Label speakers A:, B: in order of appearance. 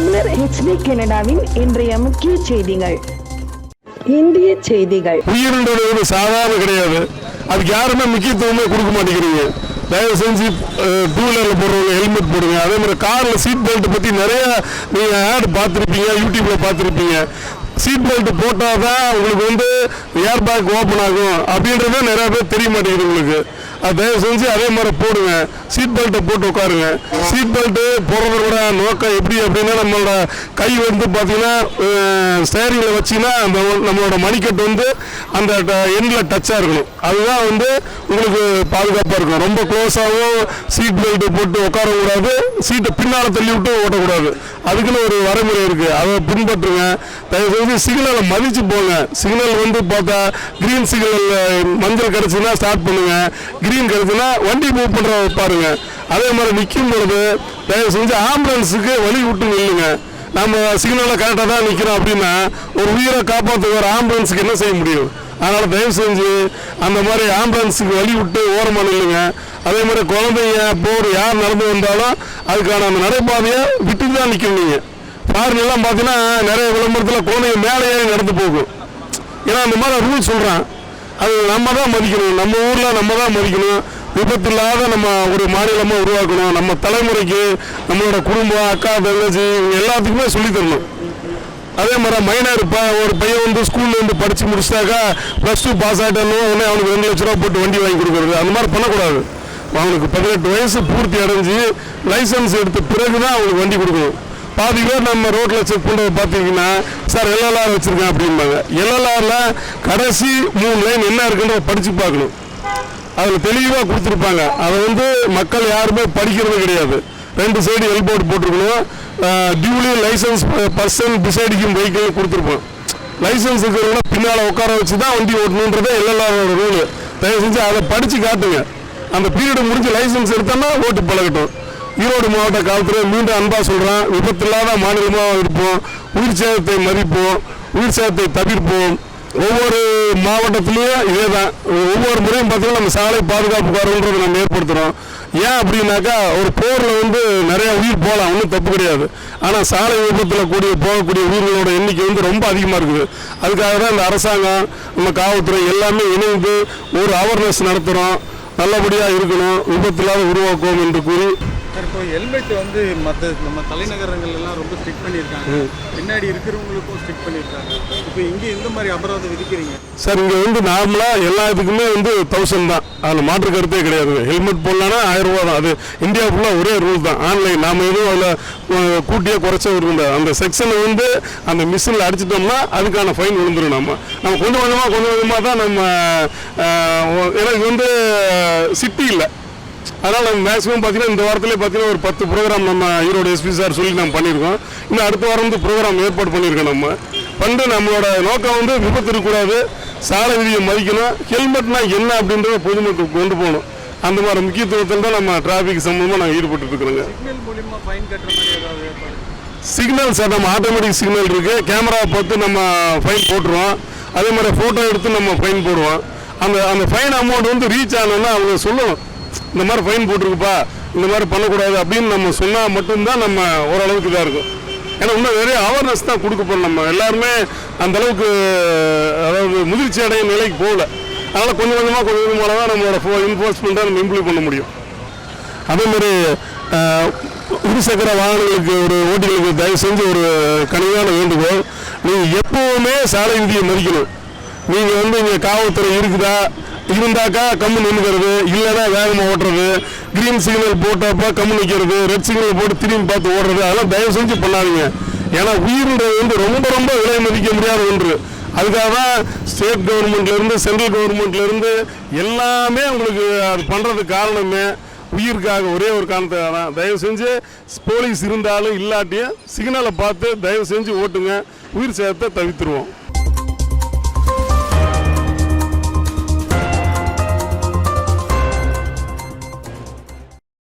A: தமிழர் ஹெச்டி கனடாவின் இன்றைய முக்கிய செய்திகள் இந்திய செய்திகள்
B: உயிருன்றது ஒரு சாதாரண கிடையாது அதுக்கு யாருமே முக்கியத்துவமே கொடுக்க மாட்டேங்கிறீங்க தயவு செஞ்சு டூ வீலரில் போடுறவங்க ஹெல்மெட் போடுங்க அதே மாதிரி காரில் சீட் பெல்ட்டை பற்றி நிறைய நீங்கள் ஆட் பார்த்துருப்பீங்க யூடியூப்பில் பார்த்துருப்பீங்க சீட் பெல்ட் போட்டால் தான் உங்களுக்கு வந்து ஏர் பேக் ஓப்பன் ஆகும் அப்படின்றதே நிறையா பேர் தெரிய மாட்டேங்குது உங்களுக்கு தயவு செஞ்சு அதே மாதிரி போடுங்க சீட் பெல்ட்டை போட்டு உட்காருங்க சீட் பெல்ட்டு போடுறதோட நோக்கம் எப்படி அப்படின்னா நம்மளோட கை வந்து பார்த்தீங்கன்னா ஸ்டேரிங்கில் வச்சிங்கன்னா அந்த நம்மளோட மணிக்கட்டு வந்து அந்த எண்டில் டச்சாக இருக்கணும் அதுதான் வந்து உங்களுக்கு பாதுகாப்பாக இருக்கும் ரொம்ப க்ளோஸாகவும் சீட் பெல்ட்டு போட்டு உட்காரக்கூடாது சீட்டை பின்னால் தள்ளி விட்டு ஓட்டக்கூடாது அதுக்குன்னு ஒரு வரைமுறை இருக்குது அதை பின்பற்றுங்க தயவுசெய்து சிக்னலை மதித்து போங்க சிக்னல் வந்து பார்த்தா க்ரீன் சிக்னல் மஞ்சள் கிடச்சுன்னா ஸ்டார்ட் பண்ணுங்கள் க்ரீன் கிடச்சுன்னா வண்டி மூவ் பண்ணுற பாருங்கள் அதே மாதிரி நிற்கும் பொழுது தயவு செஞ்சு ஆம்புலன்ஸுக்கு வழி விட்டு நில்லுங்க நம்ம சிக்னலில் கரெக்டாக தான் நிற்கிறோம் அப்படின்னா ஒரு உயிரை காப்பாற்றுக்கு ஒரு ஆம்புலன்ஸுக்கு என்ன செய்ய முடியும் அதனால் தயவு செஞ்சு அந்த மாதிரி ஆம்புலன்ஸுக்கு வழி விட்டு ஓரமாக இல்லைங்க அதே மாதிரி குழந்தைங்க போர் யார் நடந்து வந்தாலும் அதுக்கான அந்த நடைபாதையை விட்டு தான் நிற்கும் நீங்கள் ஃபாரின்லாம் பார்த்தீங்கன்னா நிறைய விளம்பரத்தில் குழந்தைங்க மேலே ஏறி நடந்து போகும் ஏன்னா அந்த மாதிரி ரூல் சொல்கிறான் அது நம்ம தான் மதிக்கணும் நம்ம ஊரில் நம்ம தான் மதிக்கணும் விபத்து இல்லாத நம்ம ஒரு மாநிலமாக உருவாக்கணும் நம்ம தலைமுறைக்கு நம்மளோட குடும்பம் அக்கா தங்கச்சி எல்லாத்துக்குமே சொல்லித்தரணும் அதே மாதிரி மைனர் ஒரு பையன் வந்து ஸ்கூல்ல வந்து படிச்சு முடிச்சிட்டாக்கா ப்ளஸ் டூ பாஸ் ஆகிட்டாலும் உடனே அவனுக்கு ரெண்டு லட்ச ரூபா போட்டு வண்டி வாங்கி கொடுக்குறது அந்த மாதிரி பண்ணக்கூடாது அவனுக்கு பதினெட்டு வயசு பூர்த்தி அடைஞ்சு லைசன்ஸ் எடுத்த பிறகு தான் அவனுக்கு வண்டி கொடுக்கணும் பாதி பேர் நம்ம ரோட்டில் செக் பண்ணுறது பார்த்தீங்கன்னா சார் எல்எல்ஆர் வச்சுருக்கேன் அப்படிம்பாங்க எல்எல்ஆரில் கடைசி மூணு லைன் என்ன இருக்குன்றத படித்து பார்க்கணும் அதில் தெளிவாக கொடுத்துருப்பாங்க அதை வந்து மக்கள் யாருமே படிக்கிறது கிடையாது ரெண்டு சைடு ஹெல்போர்ட் போட்டிருக்கணும் டியூலி லைசன்ஸ் பர்சன் டிசைடிக்கும் வெஹிக்கிள் கொடுத்துருப்போம் லைசன்ஸ் இருக்கிறவங்க பின்னால் உட்கார வச்சு தான் வண்டி ஓட்டணுன்றதே எல்எல்ஆரோட ரூல் தயவு செஞ்சு அதை படித்து காட்டுங்க அந்த பீரியடு முடிஞ்சு லைசன்ஸ் எடுத்தோம்னா ஓட்டு பழகட்டும் ஈரோடு மாவட்ட காலத்தில் மீண்டும் அன்பாக சொல்கிறேன் விபத்து இல்லாத மாநிலமாக இருப்போம் உயிர் சேதத்தை மதிப்போம் உயிர் சேதத்தை தவிர்ப்போம் ஒவ்வொரு மாவட்டத்திலையும் இதே தான் ஒவ்வொரு முறையும் பார்த்தீங்கன்னா நம்ம சாலை பாதுகாப்பு பாதுகாப்புக்காரன்றதை நம்ம ஏற்படுத்துகிறோம் ஏன் அப்படின்னாக்கா ஒரு போரில் வந்து நிறையா உயிர் போகலாம் ஒன்றும் தப்பு கிடையாது ஆனால் சாலை விபத்தில் கூடிய போகக்கூடிய உயிர்களோட எண்ணிக்கை வந்து ரொம்ப அதிகமாக இருக்குது அதுக்காக தான் இந்த அரசாங்கம் நம்ம காவல்துறை எல்லாமே இணைந்து ஒரு அவேர்னஸ் நடத்துகிறோம் நல்லபடியாக இருக்கணும் விபத்தில் உருவாக்குவோம் என்று கூறி
C: சார் இப்போ ஹெல்மெட் வந்து மற்ற நம்ம தலைநகரங்கள் எல்லாம் ரொம்ப ஸ்ட்ரிக் பண்ணியிருக்காங்க பின்னாடி இருக்கிறவங்களுக்கும் ஸ்ட்ரிக் பண்ணியிருக்காங்க இப்போ இங்கே எந்த மாதிரி அபராதம் விதிக்கிறீங்க
B: சார் இங்கே வந்து நார்மலாக எல்லா இதுக்குமே வந்து தௌசண்ட் தான் அதில் மாற்று கருத்தே கிடையாது ஹெல்மெட் போடலான்னா ஆயிரம் ரூபா தான் அது இந்தியா ஃபுல்லாக ஒரே ரூல் தான் ஆன்லைன் நாம் எதுவும் அதில் கூட்டியே குறைச்ச இருந்த அந்த செக்ஷனை வந்து அந்த மிஷினில் அடிச்சிட்டோம்னா அதுக்கான ஃபைன் விழுந்துடும் நம்ம நம்ம கொஞ்சம் கொஞ்சமாக கொஞ்சம் கொஞ்சமாக தான் நம்ம இது வந்து சிட்டி இல்லை அதனால் நம்ம மேக்ஸிமம் பார்த்தீங்கன்னா இந்த வாரத்திலே பார்த்தீங்கன்னா ஒரு பத்து ப்ரோக்ராம் நம்ம ஈரோடு எஸ்பி சார் சொல்லி நம்ம பண்ணியிருக்கோம் இன்னும் அடுத்த வாரம் வந்து ப்ரோக்ராம் ஏற்பாடு பண்ணியிருக்கோம் நம்ம பண்ணிட்டு நம்மளோட நோக்கம் வந்து விபத்து இருக்கக்கூடாது சாலை விதியை மதிக்கணும் ஹெல்மெட்னா என்ன அப்படின்றத பொதுமக்களுக்கு கொண்டு போகணும் அந்த மாதிரி முக்கியத்துவத்தில் தான் நம்ம டிராஃபிக் சம்மந்தமாக நாங்கள் ஈடுபட்டு இருக்கிறோங்க சிக்னல் சார் நம்ம ஆட்டோமேட்டிக் சிக்னல் இருக்குது கேமராவை பார்த்து நம்ம ஃபைன் போட்டுருவோம் அதே மாதிரி ஃபோட்டோ எடுத்து நம்ம ஃபைன் போடுவோம் அந்த அந்த ஃபைன் அமௌண்ட் வந்து ரீச் ஆனோன்னா அவங்க சொல்லுவோம் இந்த மாதிரி ஃபைன் போட்டிருக்குப்பா இந்த மாதிரி பண்ணக்கூடாது அப்படின்னு நம்ம சொன்னால் மட்டும்தான் நம்ம ஓரளவுக்கு இதாக இருக்கும் ஏன்னா இன்னும் நிறைய அவேர்னஸ் தான் கொடுக்கப்படும் நம்ம எல்லாருமே அந்தளவுக்கு அதாவது முதிர்ச்சி அடையும் நிலைக்கு போகல அதனால் கொஞ்சம் கொஞ்சமாக கொஞ்சம் கொஞ்சமாக தான் நம்மளோட ஃபோ இன்ஃபோர்ஸ்மெண்ட்டாக நம்ம இம்ப்ளூவ் பண்ண முடியும் அதேமாதிரி இருசக்கர வாகனங்களுக்கு ஒரு ஓட்டிகளுக்கு தயவு செஞ்சு ஒரு கனிவான வேண்டுகோள் நீங்கள் எப்போவுமே சாலை விதியை மதிக்கணும் நீங்கள் வந்து இங்கே காவல்துறை இருக்குதா இருந்தாக்கா கம்மு நின்றுக்கிறது இல்லைனா வேகமாக ஓட்டுறது கிரீன் சிக்னல் போட்டப்போ கம்மு நிற்கிறது ரெட் சிக்னல் போட்டு திரும்பி பார்த்து ஓடுறது அதெல்லாம் தயவு செஞ்சு பண்ணாதீங்க ஏன்னா உயிர்ன்றது வந்து ரொம்ப ரொம்ப விலை மதிக்க முடியாத ஒன்று அதுக்காக தான் ஸ்டேட் கவர்மெண்ட்லேருந்து சென்ட்ரல் கவர்மெண்ட்லேருந்து எல்லாமே உங்களுக்கு அது பண்ணுறதுக்கு காரணமே உயிருக்காக ஒரே ஒரு காரணத்துக்காக தான் தயவு செஞ்சு போலீஸ் இருந்தாலும் இல்லாட்டியும் சிக்னலை பார்த்து தயவு செஞ்சு ஓட்டுங்க உயிர் சேதத்தை தவித்துருவோம்